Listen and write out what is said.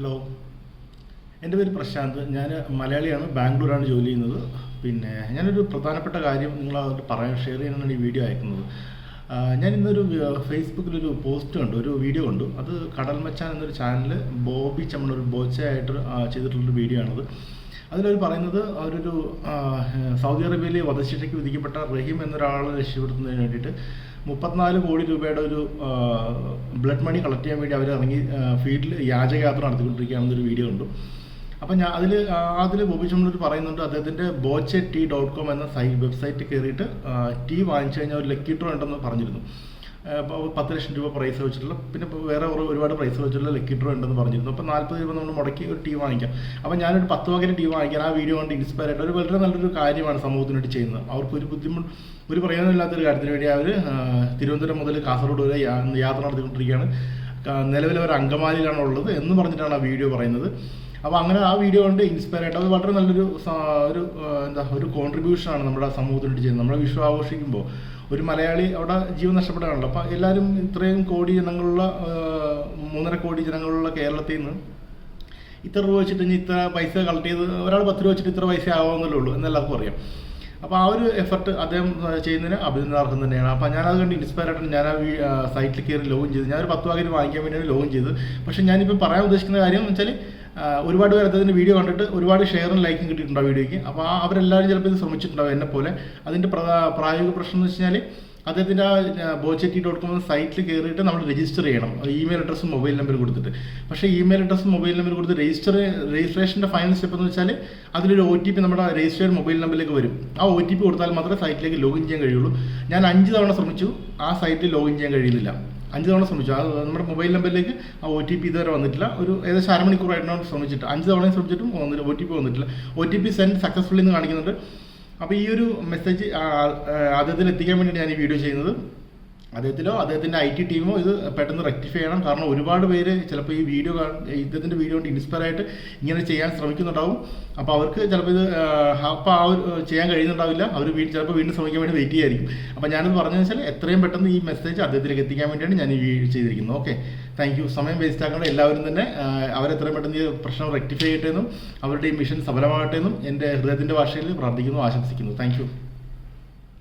Hello. എന്റെ പേര് പ്രശാന്ത്. ഞാൻ മലയാളിയാണ്. ബാംഗ്ലൂരാണ് ജോലി ചെയ്യുന്നത്. പിന്നെ ഞാനൊരു പ്രധാനപ്പെട്ട കാര്യം നിങ്ങളോട് പറയാൻ ഷെയർ ചെയ്യാനാണ് ഈ വീഡിയോ അയക്കുന്നത്. ഞാൻ ഇന്നൊരു ഫേസ്ബുക്കിലൊരു പോസ്റ്റ് കണ്ടു. ഒരു വീഡിയോ കണ്ടു. അത് കടൽ മച്ചാൻ എന്നൊരു ചാനൽ ബോബി ചമ്മൺ ഒരു ബോച്ചയായിട്ട് ചെയ്തിട്ടുള്ളൊരു വീഡിയോ ആണത്. അതിലവർ പറയുന്നത് അവരൊരു സൗദി അറേബ്യയിലെ വധശിക്ഷയ്ക്ക് വിധിക്കപ്പെട്ട റഹീം എന്നൊരാളെ രക്ഷപ്പെടുത്തുന്നതിന് വേണ്ടിയിട്ട് മുപ്പത്തിനാല് കോടി രൂപയുടെ ഒരു ബ്ലഡ് മണി കളക്ട് ചെയ്യാൻ വേണ്ടി അവർ ഇറങ്ങി ഫീൽഡിൽ യാചകയാത്ര നടത്തിക്കൊണ്ടിരിക്കുകയാണെന്നൊരു വീഡിയോ ഉണ്ട് അപ്പം ഞാൻ അതിൽ അതിൽ ബോബി പറയുന്നുണ്ട് അദ്ദേഹത്തിന്റെ ബോച്ചെ ടി ഡോട്ട് കോം എന്ന സൈ വെബ്സൈറ്റ് കയറിയിട്ട് ടീ വാങ്ങിച്ചു കഴിഞ്ഞാൽ ഒരു ലക്കി ഡ്രോ ഉണ്ടെന്ന് പറഞ്ഞിരുന്നു. പത്ത് ലക്ഷം രൂപ പ്രൈസ് വെച്ചിട്ടുള്ള പിന്നെ വേറെ ഒരു- ഒരുപാട് പ്രൈസ് വെച്ചിട്ടുള്ള ലക്കി ഡ്രോ ഉണ്ടെന്ന് പറഞ്ഞിരുന്നു. അപ്പോൾ നാൽപ്പത് രൂപ നമ്മൾ മുടക്കി ഒരു ടീം വാങ്ങിക്കാം. അപ്പോൾ ഞാനൊരു പത്ത് വകയുടെ ടീം വാങ്ങിക്കാൻ ആ വീഡിയോ കൊണ്ട് ഇൻസ്പയർ ആയിട്ട് ഒരു വളരെ നല്ലൊരു കാര്യമാണ് സമൂഹത്തിന് വേണ്ടി ചെയ്യുന്നത്. അവർക്ക് ഒരു ബുദ്ധിമുട്ട് ഒരു പ്രയോജനമില്ലാത്തൊരു കാര്യത്തിന് വേണ്ടി അവർ തിരുവനന്തപുരം മുതൽ കാസർഗോഡ് വരെ യാത്ര നടത്തിക്കൊണ്ടിരിക്കുകയാണ്. നിലവിലെ ഒരു അവർ അങ്കമാലിയിലാണ് ഉള്ളത് എന്ന് പറഞ്ഞിട്ടാണ് ആ വീഡിയോ പറയുന്നത്. അപ്പോൾ അങ്ങനെ ആ വീഡിയോ കൊണ്ട് ഇൻസ്പയർ ആയിട്ട്. അത് വളരെ നല്ലൊരു ഒരു എന്താ ഒരു കോൺട്രിബ്യൂഷനാണ് നമ്മുടെ സമൂഹത്തിലോട്ട് ചെയ്യുന്നത്. നമ്മുടെ വിഷു ആഘോഷിക്കുമ്പോൾ ഒരു മലയാളി അവിടെ ജീവൻ നഷ്ടപ്പെടുകയാണല്ലോ. അപ്പോൾ എല്ലാവരും ഇത്രയും കോടി ജനങ്ങളുള്ള മൂന്നര കോടി ജനങ്ങളുള്ള കേരളത്തിൽ നിന്ന് ഇത്ര രൂപ വെച്ചിട്ട് ഇനി ഇത്ര പൈസ കളക്ട് ചെയ്ത് ഒരാൾ പത്ത് രൂപ വെച്ചിട്ട് ഇത്ര പൈസ ആവാമെന്നല്ലേ ഉള്ളൂ എന്നെല്ലാവർക്കും അറിയാം അപ്പോൾ ആ ഒരു എഫർട്ട് അദ്ദേഹം ചെയ്യുന്നതിന് അഭിനന്ദനാർഹം തന്നെയാണ്. അപ്പോൾ ഞാനത് കണ്ട് ഇൻസ്പയർ ആയിട്ട് ഞാൻ ആ സൈറ്റിൽ കയറി ലോഗിൻ ചെയ്ത് ഞാനൊരു പത്ത് വാക്കിന് വാങ്ങിക്കാൻ വേണ്ടി ലോഗിൻ ചെയ്ത് പക്ഷേ ഞാനിപ്പോൾ പറയാൻ ഉദ്ദേശിക്കുന്ന കാര്യം എന്ന് വെച്ചാൽ ഒരുപാട് പേർ അദ്ദേഹത്തിന്റെ വീഡിയോ കണ്ടിട്ട് ഒരുപാട് ഷെയറും ലൈക്കും കിട്ടിയിട്ടുണ്ടാവും വീഡിയോയ്ക്ക്. അപ്പോൾ ആ അവരെല്ലാവരും ചിലപ്പോൾ ഇത് ശ്രമിച്ചിട്ടുണ്ടാവും എന്നെ പോലെ. അതിന്റെ പ്രായോഗിക പ്രശ്നം എന്ന് വെച്ചാൽ കഴിഞ്ഞാൽ അദ്ദേഹത്തിന്റെ ആ ബോച്ചറ്റി ഡോട്ട് കോം സൈറ്റിൽ കയറിയിട്ട് നമ്മൾ രജിസ്റ്റർ ചെയ്യണം. ഇമെയിൽ അഡ്രസ്സും മൊബൈൽ നമ്പർ കൊടുത്തിട്ട്. പക്ഷേ ഇമെയിൽ അഡ്രസ്സും മൊബൈൽ നമ്പർ കൊടുത്ത് രജിസ്റ്റർ രജിസ്ട്രേഷന്റെ ഫൈനൽ സ്റ്റെപ്പ് എന്ന് വെച്ചാൽ അതിലൊരു ഒ ടി പി നമ്മുടെ രജിസ്റ്റേഡ് മൊബൈൽ നമ്പറിലേക്ക് വരും. ആ ഒ ടി പി കൊടുത്താൽ മാത്രമേ സൈറ്റിലേക്ക് ലോഗിൻ ചെയ്യാൻ കഴിയുള്ളൂ. ഞാൻ അഞ്ച് തവണ ശ്രമിച്ചു. ആ സൈറ്റിൽ ലോഗിൻ ചെയ്യാൻ കഴിയുന്നില്ല. അഞ്ച് തവണ ശ്രമിച്ചു. അത് നമ്മുടെ മൊബൈൽ നമ്പറിലേക്ക് ആ ഒ ടി പി ഇതുവരെ വന്നിട്ടില്ല. ഒരു ഏകദേശം അരമണിക്കൂറായിട്ടാണ് ശ്രമിച്ചിട്ട്. അഞ്ച് തവണ ശ്രമിച്ചിട്ടും വന്നില്ല ഒ ടി പി വന്നിട്ടില്ല. O T P send successfully എന്ന് കാണിക്കുന്നുണ്ട്. അപ്പോൾ ഈ ഒരു മെസ്സേജ് അദ്ദേഹത്തിൽ എത്തിക്കാൻ വേണ്ടിയിട്ട് ഞാൻ ഈ വീഡിയോ ചെയ്യുന്നത് അദ്ദേഹത്തിലോ അദ്ദേഹത്തിന്റെ ഐ ടി ടീമോ ഇത് പെട്ടെന്ന് റെക്ടിഫൈ ചെയ്യണം. കാരണം ഒരുപാട് പേര് ചിലപ്പോൾ ഈ വീഡിയോ ഇദ്ദേഹത്തിന്റെ വീഡിയോ കൊണ്ട് ഇൻസ്പയർ ആയിട്ട് ഇങ്ങനെ ചെയ്യാൻ ശ്രമിക്കുന്നുണ്ടാവും. അപ്പോൾ അവർക്ക് ചിലപ്പോൾ ഇത് അപ്പോൾ ആ ഒരു ചെയ്യാൻ കഴിയുന്നുണ്ടാവില്ല. അവർ വീണ്ടും ചിലപ്പോൾ വീണ്ടും ശ്രമിക്കാൻ വേണ്ടി വെയിറ്റ് ചെയ്യായിരിക്കും. അപ്പോൾ ഞാനത് പറഞ്ഞു വെച്ചാൽ എത്രയും പെട്ടെന്ന് ഈ മെസ്സേജ് അദ്ദേഹത്തിലേക്ക് എത്തിക്കാൻ വേണ്ടിയാണ് ഞാൻ ഈ വീഡിയോ ചെയ്തിരിക്കുന്നത്. ഓക്കെ താങ്ക് യു സമയം വേസ്റ്റ് ആക്കാണ്ട് എല്ലാവരും തന്നെ അവരെത്രയും പെട്ടെന്ന് ഈ പ്രശ്നം റെക്ടിഫൈ ചെയ്യട്ടെ എന്നും അവരുടെ ഈ മിഷൻ സഫലമാകട്ടെ എന്നും എന്റെ ഹൃദയത്തിന്റെ ഭാഷയിൽ പ്രാർത്ഥിക്കുന്നു ആശംസിക്കുന്നു. താങ്ക്